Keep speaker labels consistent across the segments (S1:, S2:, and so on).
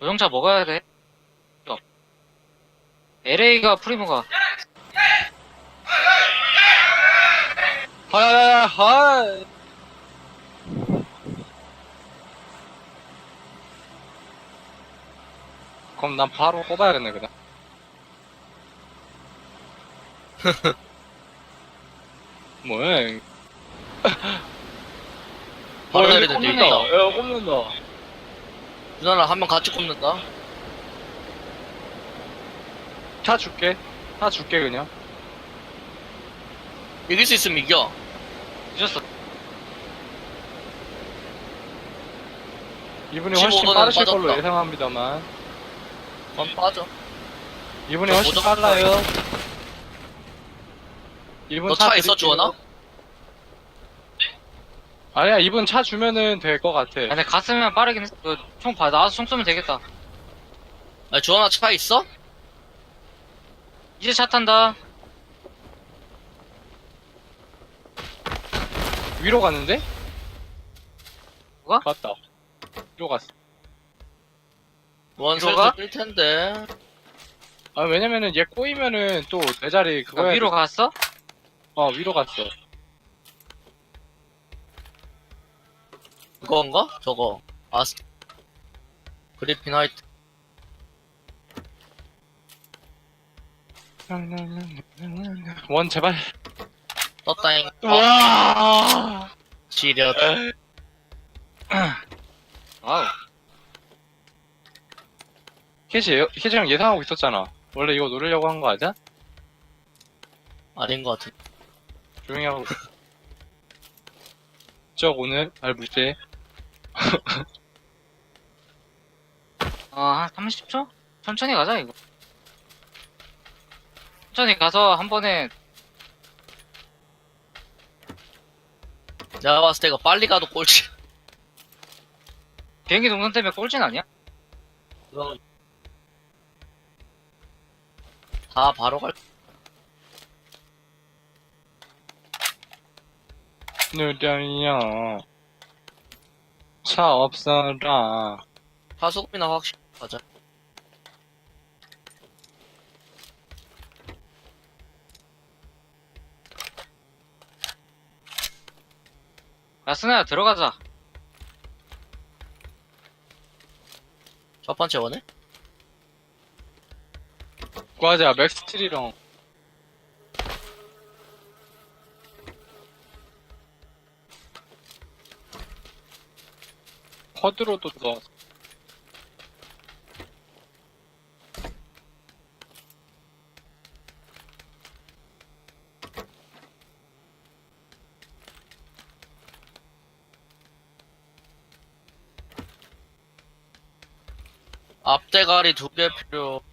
S1: 조정차 먹어야 돼. LA가 프리모가.
S2: 하야야야, 하. 그럼 난 바로 꼽아야겠네, 그냥. 뭐야?
S3: 바로
S2: 어,
S3: 내리는데,
S2: 꼽는다.
S3: 이거.
S2: 야, 꼽는다.
S3: 누나랑 한 명 같이 꼽는다.
S2: 차 줄게. 차 줄게, 그냥.
S3: 이길 수 있으면 이겨.
S1: 늦었어.
S2: 이분이 훨씬
S3: 15는
S2: 빠르실 걸로
S3: 빠졌다.
S2: 예상합니다만.
S3: 건 빠져.
S2: 이분이
S3: 너
S2: 훨씬
S3: 무조건
S2: 빨라요. 이분
S3: 너차 있어,
S2: 드릴게요.
S3: 주원아?
S2: 아니야, 이분 차 주면은 될 것 같아.
S1: 아, 근데 갔으면 빠르긴 했어. 너총 봐. 나와서 총 쏘면 되겠다.
S3: 야, 주원아 차 있어?
S1: 이제 차 탄다.
S2: 위로 갔는데?
S1: 뭐가?
S2: 갔다. 위로 갔어.
S3: 원
S1: 이거가?
S3: 슬슬 뜰 텐데.
S2: 아, 왜냐면은 얘 꼬이면은 또 내 자리 그거
S1: 아,
S2: 해야
S1: 위로
S2: 돼.
S1: 갔어?
S2: 어, 위로 갔어.
S3: 그건가? 저거. 아스. 그리핀 화이트.
S2: 원, 제발.
S3: 떴다잉. 어,
S2: 와!
S3: 지렸.
S1: 와우.
S2: 캐시, 예- 캐시 형 예상하고 있었잖아. 원래 이거 노리려고 한 거 아니야?
S3: 아닌 것 같은.
S2: 조용히 하고. 저 오늘 알부세.
S1: 어, 한 30초? 천천히 가자, 이거. 천천히 가서 한 번에
S3: 내가 봤을 때 이거 빨리 가도 꼴찌.
S1: 비행기 동선 때문에 꼴찌는 아니야?
S3: 다 바로 갈.
S2: 느려요. 차 없어라.
S3: 하수급이나 확실히 가자.
S1: 라스나야, 들어가자.
S3: 첫 번째 원해?
S2: 과자, 맥스트리랑. 쿼드로도 들어.
S3: 앞대가리 두 개 필요.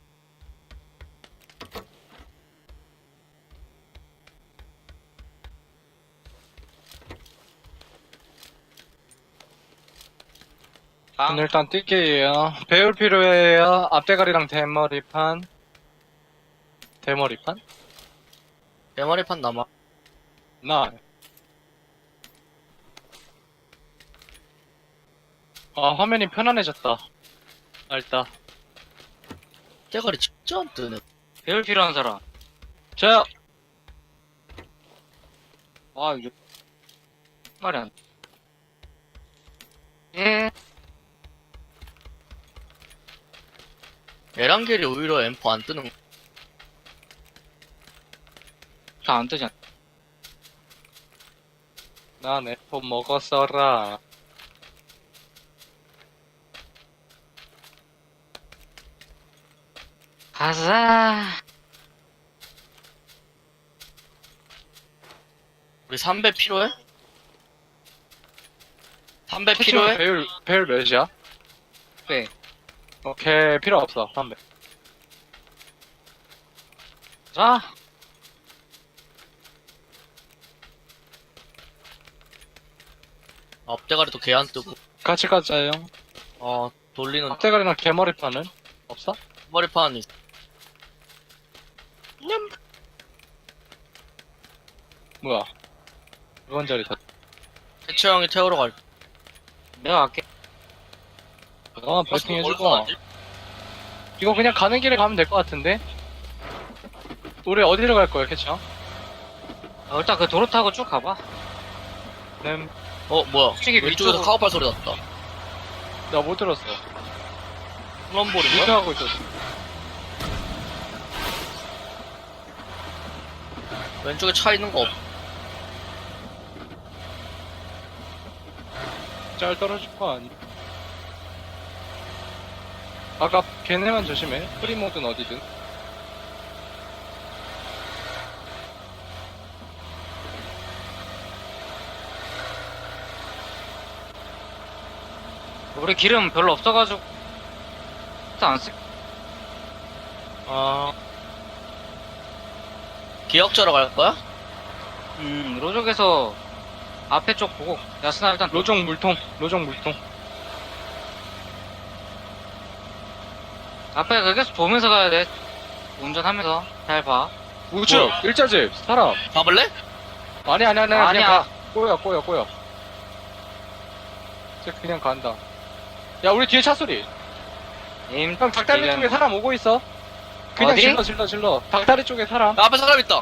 S1: 방.
S2: 오늘 일단 뛸게요. 배울 필요해요. 앞대가리랑 대머리판. 대머리판?
S3: 대머리판 남아.
S2: 나. 아, 화면이 편안해졌다. 알다.
S3: 대가리 진짜 안 뜨네.
S1: 배울 필요한 사람.
S2: 저요!
S1: 아, 이거. 말이 안 돼. 예.
S3: 에란겔이 오히려 M4 안 뜨는 거.
S1: 다안 뜨잖아.
S2: 난 애포 먹었어라.
S1: 가자.
S3: 우리 3배 필요해? 3배
S2: 필요해?
S3: 필요해?
S2: 배율, 배율 몇이야?
S1: 네.
S2: 오케이, 필요 없어. 300.
S1: 자.
S3: 앞대가리도 개 안 뜨고.
S2: 같이 가자요.
S3: 어, 돌리는
S2: 앞대가리랑 개머리판은? 없어?
S3: 머리판 있어.
S2: 뭐야. 이번 자리 다.
S3: 해처 형이 태우러 갈.
S1: 내가 갈게.
S2: 아, 버팅
S3: 뭘
S2: 해주고.
S3: 가지?
S2: 이거 그냥 가는 길에 가면 될 것 같은데? 우리 어디로 갈 거야, 캐쳐?
S1: 어, 일단 그 도로 타고 쭉 가봐.
S2: 네,
S3: 어 뭐야
S1: 솔직히
S3: 왼쪽에서
S1: 위쪽으로-
S3: 카우팔 소리 났다
S2: 나 못 들었어.
S3: 홈런볼인가?
S2: 리뷰하고 있었어.
S3: 왼쪽에 차 있는 거 없...
S2: 잘 떨어질 거 아니? 아까 걔네만 조심해. 프리모드는 어디든.
S1: 우리 기름 별로 없어가지고 일단 안 쓸.
S3: 아... 기억자로 갈 거야?
S1: 음 로족에서 앞에 쪽 보고 야스나 일단
S2: 로종 물통, 로종 물통.
S1: 앞에 그 계속 보면서 가야 돼. 운전하면서 잘 봐.
S2: 우측,
S3: 뭐?
S2: 일자집, 사람.
S3: 가볼래?
S2: 아니, 아니, 아니, 아니,
S1: 아니야.
S2: 그냥 가. 꼬여, 꼬여, 꼬여. 쟤 그냥 간다. 야, 우리 뒤에 차 소리.
S1: 에임
S2: 형, 닭다리 쪽에 사람 오고 있어. 그냥
S1: 어디?
S2: 질러, 질러, 질러. 닭다리 쪽에 사람.
S3: 야, 앞에 사람 있다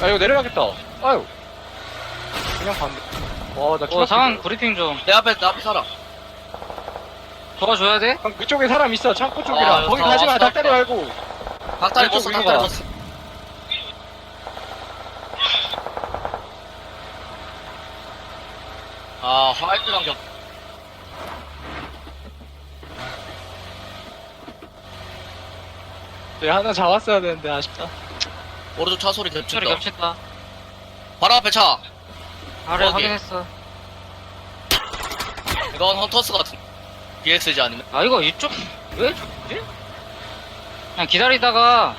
S2: 아, 이거 내려가겠다. 아유. 그냥 간다. 와, 나
S1: 어. 상황 브리핑 좀
S3: 내 앞에 내 앞에 사람
S1: 도와줘야 돼.
S2: 형, 그쪽에 사람 있어. 창고 쪽이라.
S3: 아,
S2: 거기
S3: 다
S2: 가지 마.
S3: 왔다,
S2: 닭다리. 말고.
S3: 닭다리
S2: 왼쪽
S3: 버스 닭다리
S2: 가.
S3: 버스 아 화이트랑 겹
S2: 네, 하나 잡았어야 되는데, 아쉽다.
S3: 오른쪽 차 소리
S1: 소리
S3: 겹친다
S1: 겹친다.
S3: 바로 앞에 차
S1: 아래
S3: 거기.
S1: 확인했어.
S3: 이건 헌터스 같 은 BXG 아니면
S1: 아 이거 이쪽 왜 저지? 그냥 기다리다가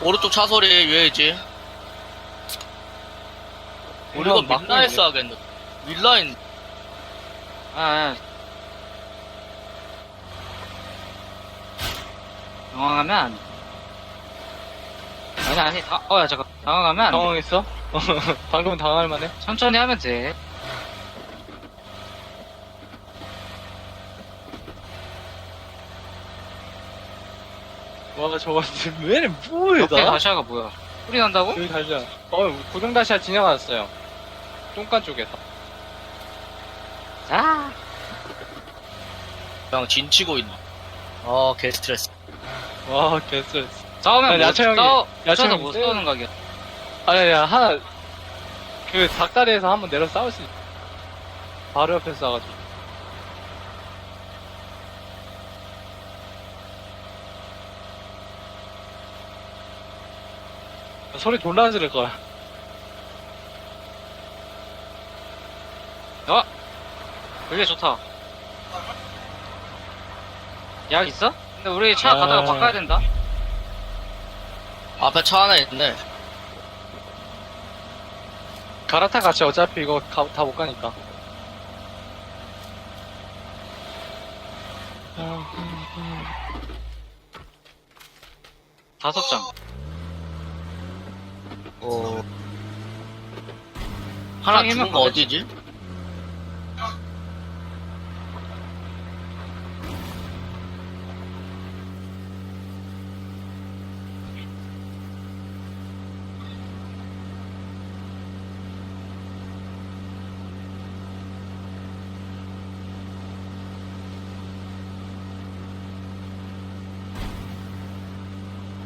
S3: 오른쪽 차 소리 왜지 우리가
S2: 막고
S3: 민라에서 하겠는데 밀라인
S1: 아, 아. 당황하면 안 돼. 아니 아니 아, 어야 잠깐 당황하면 안 돼.
S2: 당황했어? 방금은 당할 만해.
S1: 천천히 하면 돼.
S2: 와, 저거, 왜 이래,
S1: 옆에
S2: 나?
S1: 다시아가 뭐야? 소리 난다고?
S2: 여기 다시야. 어, 고정다시야 지나갔어요. 똥간 쪽에서.
S1: 아
S3: 그냥 진치고 있나 아 개스트레스
S2: 와, 개스트레스.
S1: 싸우면 뭐
S2: 야채 형이-
S1: 싸워
S2: 야채
S1: 야채도
S2: 형이
S1: 못
S2: 세요.
S1: 싸우는 각이야.
S2: 아니, 야, 하나, 그, 닭다리에서 한번 내려 싸울 수 있어. 바로 옆에서 싸가지고. 소리 졸라 지를 거야.
S1: 되게 좋다. 약 있어? 근데 우리 차
S2: 아.
S1: 가다가 바꿔야 된다.
S3: 앞에 차 하나 있네
S2: 갈아타 같이 어차피 이거 다 못 가니까.
S1: 다섯 장.
S3: 어 하나
S1: 형이면
S3: 죽은 거. 어디지?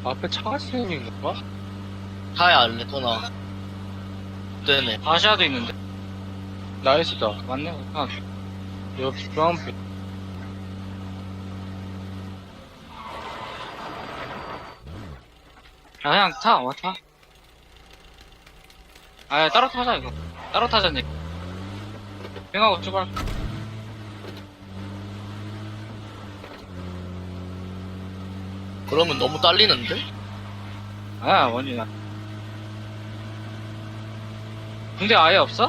S2: 앞에 차가 생긴 건가?
S3: 차에 안 냈구나 네네
S1: 다시아도 있는데.
S2: 나이스다.
S1: 맞네. 아,
S2: 옆 브라운빛.
S1: 야, 그냥 타, 와, 타. 아, 따로 타자, 이거. 따로 타자니. 빙하고 출발.
S3: 그러면 너무 딸리는데?
S1: 아, 원이나. 근데 아예 없어?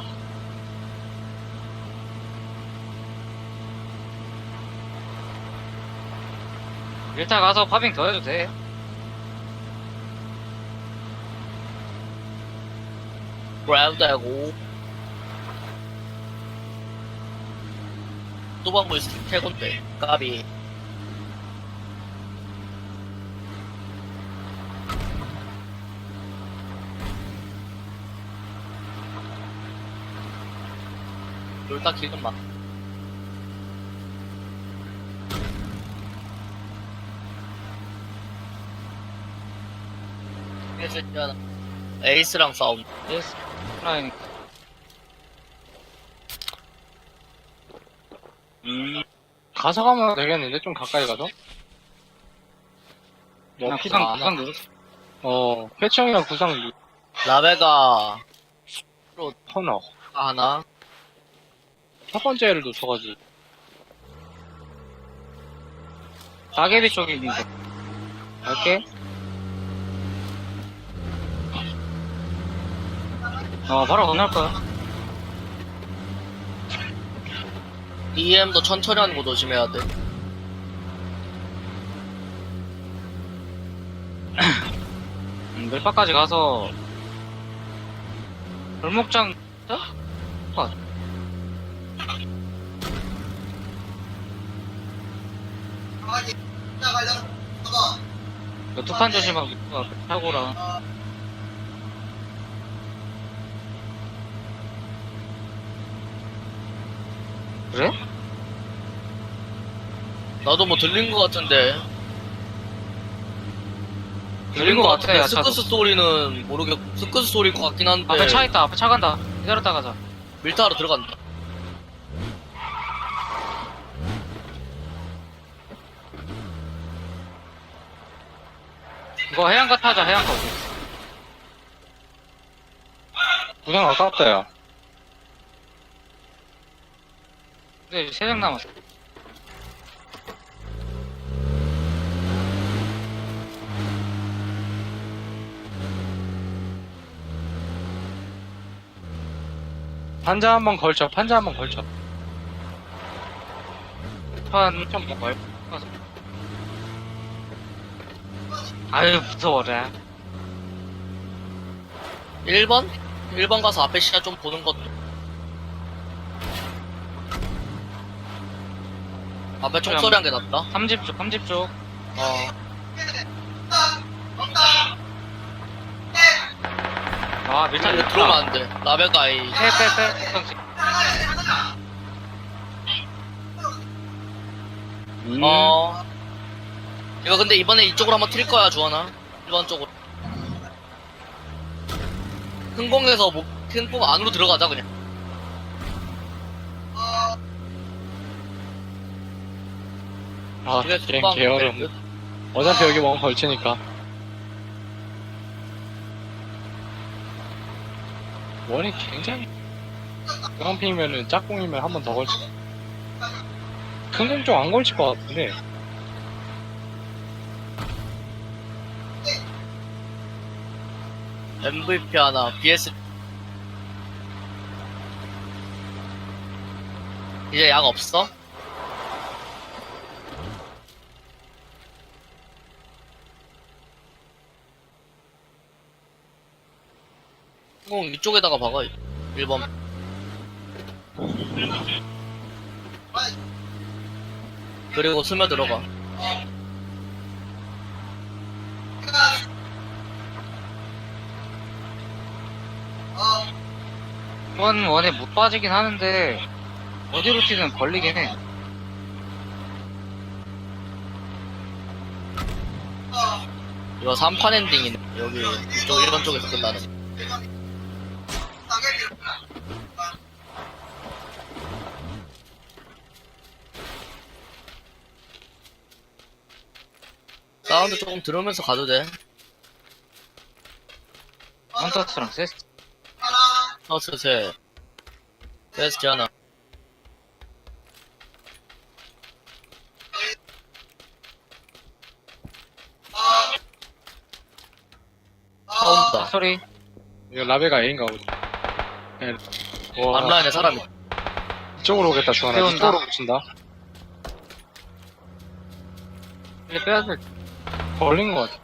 S1: 일타 가서 파빙 더 해도 돼.
S3: 브라운드하고 또 방고 있을 태곤데 까비 놀다 기름 많. 에이스랑 싸움.
S1: 예스. 라인.
S2: 음. 가서 가면 되겠는데, 좀 가까이 가서? 뭐, 안
S1: 구상 누르
S2: 어, 캐치형이랑 구상 유-
S3: 라베가
S2: 터너.
S3: 하나.
S2: 첫 번째를 놓쳐가지고.
S1: 따개비 쪽에 있는 거. 갈게. 어, 바로 건널 거야.
S3: EM도 천천히 하는 거 조심해야 돼.
S1: 음, 밀바까지 가서 골목장 어? 어. 두판 조심하고 어, 타고라 그래?
S3: 나도 뭐 들린 거 같은데.
S1: 들린 거 같아, 야, 차도.
S3: 스크스 소리는 모르겠고, 스크스 소리일 것 같긴 한데.
S1: 앞에 차 있다 앞에 차 간다 기다렸다 가자
S3: 밀타로 들어간다.
S1: 이거 해안가 타자 해안가 우리
S2: 구상 아깝다, 야.
S1: 근데 세장 남았어
S2: 판자 한 번 걸쳐, 판자 한 번 걸쳐.
S1: 한참 먹어요 가서. 아유 무서워라
S3: 1번? 1번 가서 앞에 시야 좀 보는 것도. 앞에 총소리 한 개 났다.
S1: 3집 쪽 3집 쪽
S3: 어.
S1: 아, 밀착
S3: 근데 들어오면 안 돼. 라베가 이.
S1: 빼빼빼 음.
S3: 어. 이거 근데 이번에 이쪽으로 한번 튈 거야, 주원아. 1번 쪽으로. 흥공에서 뭐, 흥공 안으로 들어가자, 그냥.
S2: 아,
S3: 이게
S2: 개,
S3: 금방
S2: 게으름. 어차피 여기 원 걸치니까. 원이 굉장히. 깡핑이면은 짝꿍이면 한 번 더 걸치. 큰공 쪽안 걸칠 것 같은데.
S3: MVP 하나, BS. 이제 약 없어? 공 이쪽에다가 박아. 1번. 그리고 스며 들어가.
S1: 원 원에 못 빠지긴 하는데 어디로 튀든 걸리긴 해.
S3: 이거 3판 엔딩이네. 여기 이쪽 1번 쪽에서 끝나는. 사운드 조금 들으면서 가도 돼.
S1: 헌터스랑 세스.
S3: 하우스 셋. 베스트 하나. 싸운다.
S1: 소리.
S2: 이거 라베가 A인가 보지. 네. 와,
S3: 앞라인에 사람이.
S2: 이쪽으로 오겠다.
S1: 세운다.
S2: 이쪽으로 붙인다.
S1: 빨리 빼야 돼.
S2: 걸린 것 같아.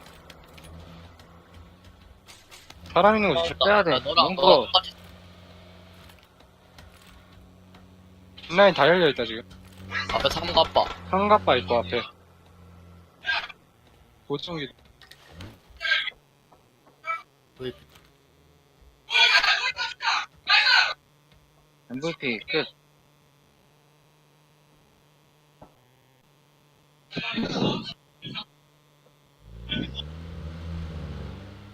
S2: 사람 있는 거 진짜
S1: 빼야 돼.
S3: 너랑
S1: 뭔가-
S3: 너
S2: 라인 다 열려있다 지금.
S3: 앞에 삼갑바.
S2: 삼가빠 있고 앞에. 보청기.
S1: MVP 끝.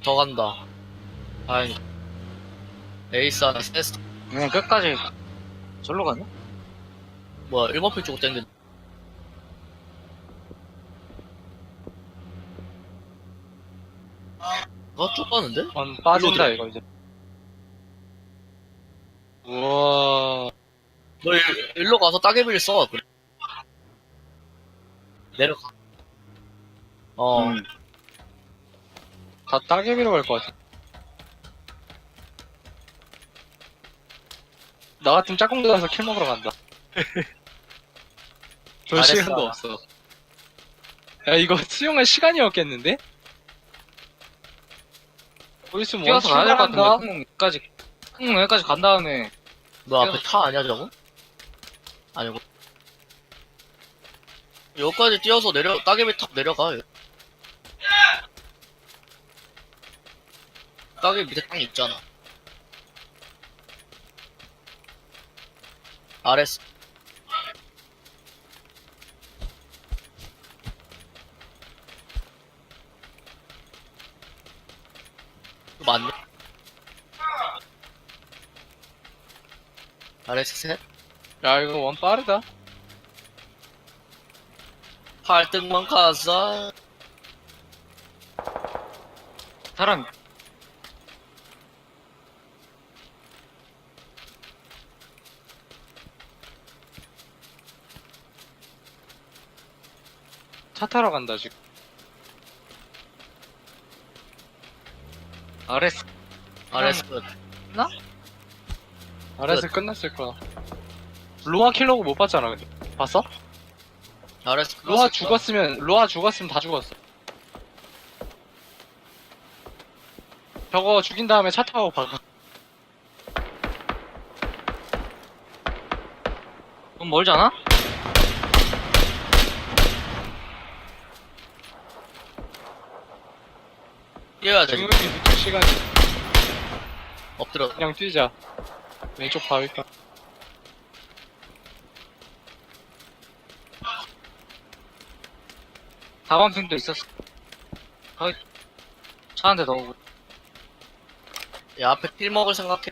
S3: 더 간다. 다행히 에이스 안에 세스
S1: 그냥 끝까지 절로 가나?
S3: 뭐야, 1번 픽 쪽으로 땡겨. 이거 쭉 가는데?
S2: 완 빠진다, 이거 이제. 우와.
S3: 너 일, 일로 가서 따개비를 써. 그래. 내려가. 어,
S1: 음.
S2: 다 따개비로 갈 것 같아. 나 같으면 짝꿍 가서 킬 먹으러 간다. 별
S3: 잘했어.
S2: 시간도 없어. 야, 이거 수용할 시간이 없겠는데? 뭐 있으면
S1: 뛰어서 가야 될 것 같은데 흥룡까지 흥룡 여기까지 간 다음에
S3: 너 앞에 타 아니야, 저거? 아니고. 여기까지 뛰어서 내려, 따개비 탑 내려가. 따개비 밑에 땅 있잖아. 이거 맞네. RS 셋?
S2: 야, 이거 원 빠르다.
S3: 8등만 가자.
S1: 사람
S2: 차 타러 간다, 지금.
S1: RS
S3: RS 끝.
S2: 알 아서 끝났을 거야. 로아 킬러고 못 봤잖아, 근데. 봤어?
S3: RS 끝.
S2: 로아 죽었으면, 로아 죽었으면 다 죽었어. 저거 죽인 다음에 차 타고 박아.
S1: 좀 멀잖아?
S3: 뛰어야 돼.
S2: 지금 늦을 시간이.
S3: 엎드려.
S2: 그냥 뛰자. 왼쪽 바위가.
S1: 다번 핑도 있었어 거의 차한대더 오고
S3: 야, 앞에 킬 먹을 생각해.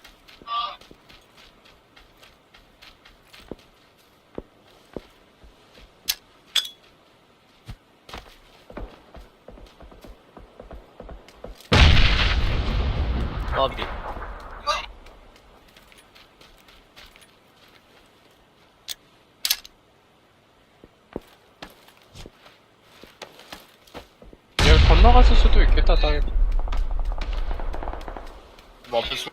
S3: 까비.
S2: 얘 건너갔을 수도 있겠다, 따위.
S3: 뭐 앞에 소...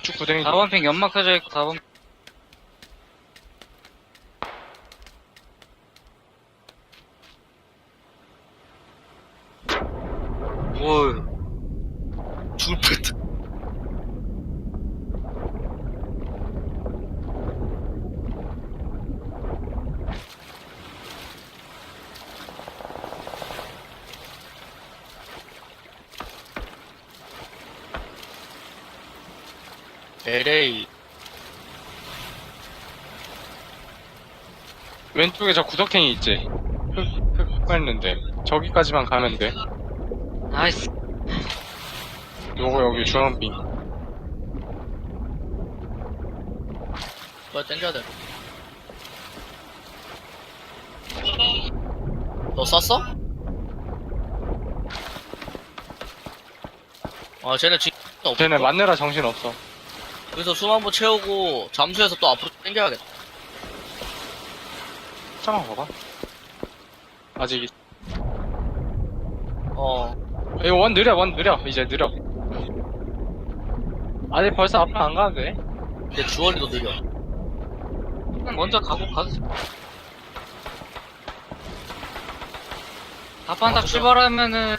S2: 쭉 구댕이.
S1: 4번 핑 연막 펴져 있고 4번 오
S3: 죽을 뻔했다. LA
S2: 왼쪽에 저 구석탱이 있지? 흙, 흙 밟는데. 저기까지만 가면 돼.
S1: 나이스
S2: 요거 여기 주황빙.
S3: 빨리 땡겨야 돼. 너 쐈어? 아, 쟤네 지금 없어.
S2: 쟤네 맞느라 정신 없어.
S3: 여기서 숨 한번 채우고 잠수해서 또 앞으로 땡겨야겠다.
S2: 잠깐 봐봐. 아직, 이-
S3: 어,
S2: 이거 원 느려, 원 느려. 이제 느려. 아직 벌써 앞으로 안 가도 돼.
S3: 근데 주얼이도 느려.
S1: 먼저 가고 가도 돼 4번 딱 출발하면은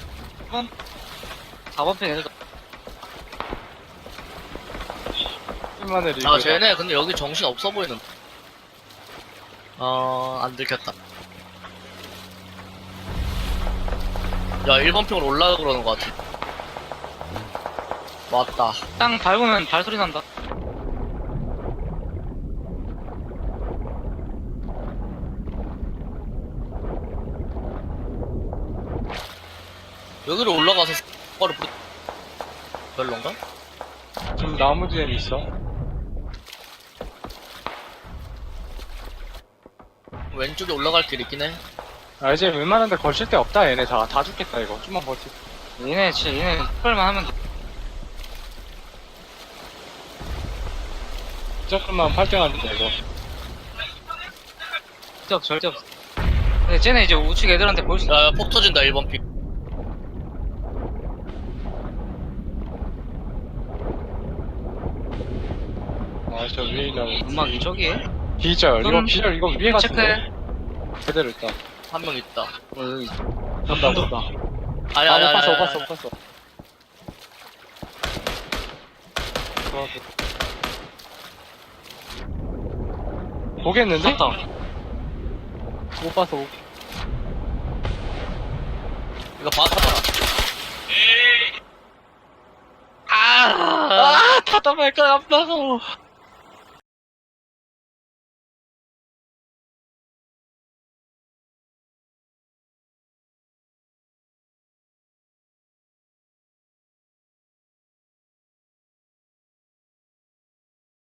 S1: 1번 4번 핑 애들
S2: 리뷰.
S3: 아, 쟤네 근데 여기 정신 없어 보이는 데. 어, 안 들켰다. 야, 1번 평으로 올라가 그러는 것 같아. 왔다.
S1: 땅 밟으면 발소리 난다.
S3: 여기로 올라가서 바로 부르... 별론가?
S2: 지금 나무 뒤에 있어.
S3: 왼쪽에 올라갈 길 있긴 해.
S2: 아, 이제 웬만한 데 걸칠 데 없다, 얘네 다. 다 죽겠다, 이거. 좀만 버티.
S1: 얘네 진짜 얘네 폭발만 하면 돼.
S2: 조금만 8등합니다, 이거.
S1: 절대 없어 절대 없어. 근데 쟤네 이제 우측 애들한테 보일 수 있어.
S3: 야, 야, 폭 터진다, 1번 픽.
S2: 아, 저 위에 있나
S1: 음악이 저기에?
S2: 기절. 이거
S1: 그럼
S2: 기절, 이거 위에 같은데.
S1: 체크해.
S2: 그대로 있다.
S3: 한 명 있다.
S1: 어, 여기.
S2: 간다, 간다.
S3: 아니,
S2: 아,
S3: 아니,
S2: 못
S3: 아니,
S2: 봤어, 못
S3: 아니,
S2: 봤어, 못 봤어. 보겠는데?
S1: 샀다.
S2: 못 봤어, 못
S3: 이거 봐봐.
S1: 아!
S2: 아, 답답할 거야, 안 봐서.